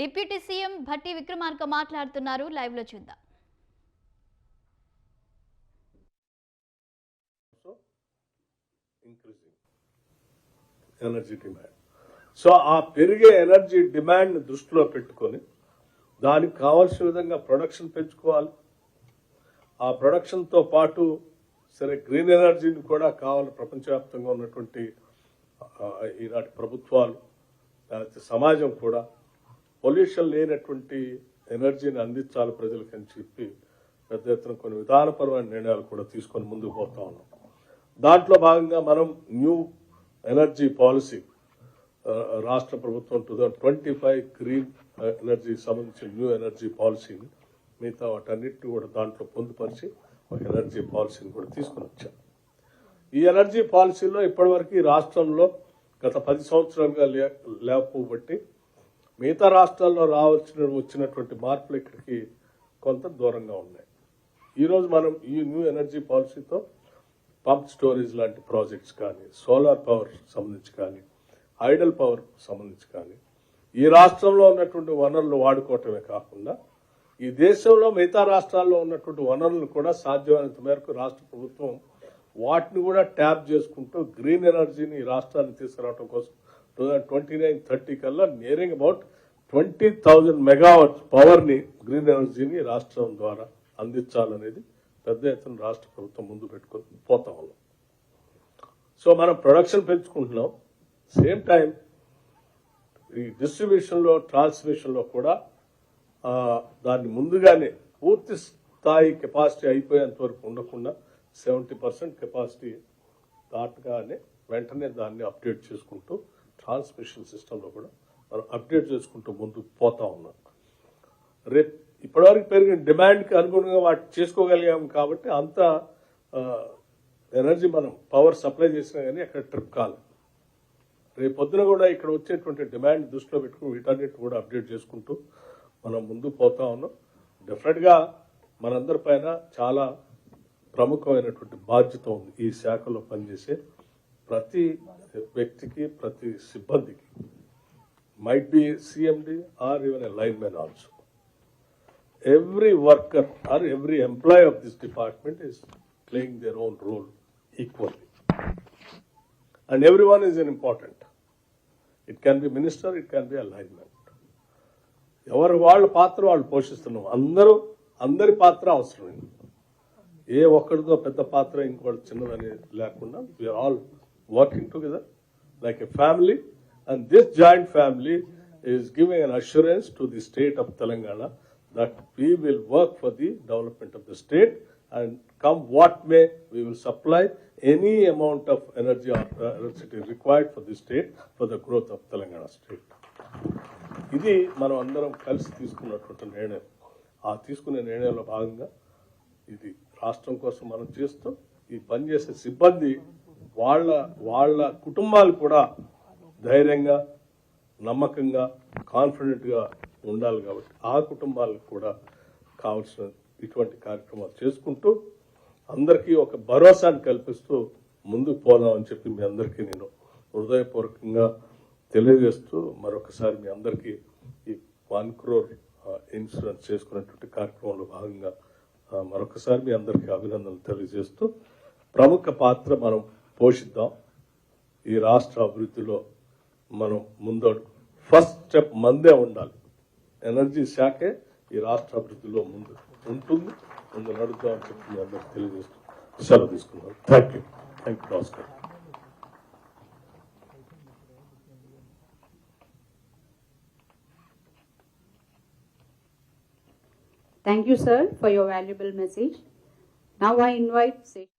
Deputy CM Bhatti Vikramarka మాట్లాడుతున్నారు. లైవ్లో చూద్దాం. ఎనర్జీ డిమాండ్ సో ఆ పెరిగే ఎనర్జీ డిమాండ్ దృష్టిలో పెట్టుకొని దానికి కావాల్సిన విధంగా ప్రొడక్షన్ పెంచుకోవాలి. ఆ ప్రొడక్షన్తో పాటు సరే గ్రీన్ ఎనర్జీని కూడా కావాలి. ప్రపంచవ్యాప్తంగా ఉన్నటువంటి ఈనాటి ప్రభుత్వాలు సమాజం కూడా పొల్యూషన్ లేనటువంటి ఎనర్జీని అందించాలి ప్రజలకు అని చెప్పి పెద్ద ఎత్తున కొన్ని విధానపరమైన నిర్ణయాలు కూడా తీసుకొని ముందుకు పోతా ఉన్నాం. దాంట్లో భాగంగా మనం న్యూ ఎనర్జీ పాలసీ రాష్ట్ర ప్రభుత్వం two thousand twenty five green energy సంబంధించిన న్యూ ఎనర్జీ పాలసీని మిగతా వాటన్నిటిని కూడా దాంట్లో పొందుపరిచి ఒక ఎనర్జీ పాలసీని కూడా తీసుకుని వచ్చాం. ఈ ఎనర్జీ పాలసీలో ఇప్పటివరకు ఈ రాష్ట్రంలో గత పది సంవత్సరాలుగా లేకపోబట్టి మిగతా రాష్ట్రాల్లో రావాల్సిన వచ్చినటువంటి మార్పులు ఇక్కడికి కొంత దూరంగా ఉన్నాయి. ఈరోజు మనం ఈ న్యూ ఎనర్జీ పాలసీతో పంప్ స్టోరేజ్ లాంటి ప్రాజెక్ట్స్ కానీ సోలార్ పవర్ సంబంధించి కానీ ఐడల్ పవర్ సంబంధించి కానీ ఈ రాష్ట్రంలో ఉన్నటువంటి వనరులు వాడుకోవటమే కాకుండా ఈ దేశంలో మిగతా రాష్ట్రాల్లో ఉన్నటువంటి వనరులను కూడా సాధ్యమైనంత మేరకు రాష్ట్ర ప్రభుత్వం వాటిని కూడా ట్యాప్ చేసుకుంటూ గ్రీన్ ఎనర్జీని ఈ తీసుకురావటం తీసుకురావడం కోసం ట్వంటీ నైన్ థర్టీ కల్లా nearing about twenty thousand megawatt పవర్ని గ్రీన్ ఎనర్జీని రాష్ట్రం ద్వారా అందించాలనేది పెద్ద ఎత్తున రాష్ట్ర ప్రభుత్వం ముందు పెట్టుకొని పోతా ఉన్నాం సో మనం ప్రొడక్షన్ పెంచుకుంటున్నాం. సేమ్ టైం ఈ డిస్ట్రిబ్యూషన్లో ట్రాన్స్మిషన్లో కూడా దాన్ని ముందుగానే పూర్తి స్థాయి కెపాసిటీ అయిపోయేంత వరకు ఉండకుండా సెవెంటీ పర్సెంట్ కెపాసిటీ దాటగానే వెంటనే దాన్ని అప్డేట్ చేసుకుంటూ ట్రాన్స్మిషన్ సిస్టంలో కూడా మనం అప్డేట్ చేసుకుంటూ ముందుకు పోతా ఉన్నాం. రేపు ఇప్పటివరకు పెరిగిన డిమాండ్కి అనుగుణంగా వాటి చేసుకోగలిగాం కాబట్టి అంత ఎనర్జీ మనం పవర్ సప్లై చేసినా కానీ అక్కడ ట్రిప్ కాలేదు రేపు పొద్దున కూడా ఇక్కడ వచ్చేటువంటి డిమాండ్ దృష్టిలో పెట్టుకుని వీటన్నిటిని కూడా అప్డేట్ చేసుకుంటూ మనం ముందుకు పోతా ఉన్నాం. డెఫినెట్గా మనందరి పైన చాలా ప్రముఖమైనటువంటి బాధ్యత ఉంది ఈ శాఖలో పనిచేసే ప్రతి వ్యక్తికి ప్రతి సిబ్బందికి might be CMD or even a linemen also every worker or every employee of this department is playing their own role equally and every one is an important it can be minister it can be alignment ఎవరు వాళ్ళ పాత్ర వాళ్ళు పోషిస్తున్నాం. అందరూ అందరి పాత్ర అవసరమైంది ఏ ఒక్కడితో పెద్ద పాత్ర ఇంకోటి చిన్నదని లేకుండా we are all working together like a family and this joint family is giving an assurance to the state of Telangana that we will work for the development of the state and come what may, we will supply any amount of energy or uh, electricity required for the state for the growth of Telangana state. ఇది మనం అందరం కలిసి తీసుకున్నటువంటి నిర్ణయం ఆ తీసుకునే నిర్ణయంలో భాగంగా ఇది రాష్ట్రం కోసం మనం చేస్తూ ఈ పనిచేసే సిబ్బంది వాళ్ళ వాళ్ళ కుటుంబాలు కూడా ధైర్యంగా నమ్మకంగా కాన్ఫిడెంట్గా ఉండాలి కాబట్టి ఆ కుటుంబాలకు కూడా కావాల్సిన ఇటువంటి కార్యక్రమాలు చేసుకుంటూ అందరికీ ఒక భరోసాను కల్పిస్తూ ముందుకు పోదామని చెప్పి మీ అందరికీ నేను హృదయపూర్వకంగా తెలియజేస్తూ మరొకసారి మీ అందరికీ ఈ వన్ క్రోర్ ఇన్సూరెన్స్ చేసుకున్నటువంటి కార్యక్రమంలో భాగంగా మరొకసారి మీ అందరికీ అభినందనలు తెలియజేస్తూ ప్రముఖ పాత్ర మనం పోషిద్దాం. ఈ రాష్ట్ర అభివృద్ధిలో మనం ముందడు. ఫస్ట్ స్టెప్ మందే ఉండాలి. ఎనర్జీ శాఖే ఈ రాష్ట్ర అభివృద్ధిలో ముందు ఉంటుంది. ముందు నడుద్దాం అని చెప్పి అందరికి తెలియజేస్తూ సెలవు తీసుకున్నాను. థ్యాంక్ యూ థ్యాంక్ యూ నమస్కారం Thank you, sir, for your valuable message. Now I invite Sesha.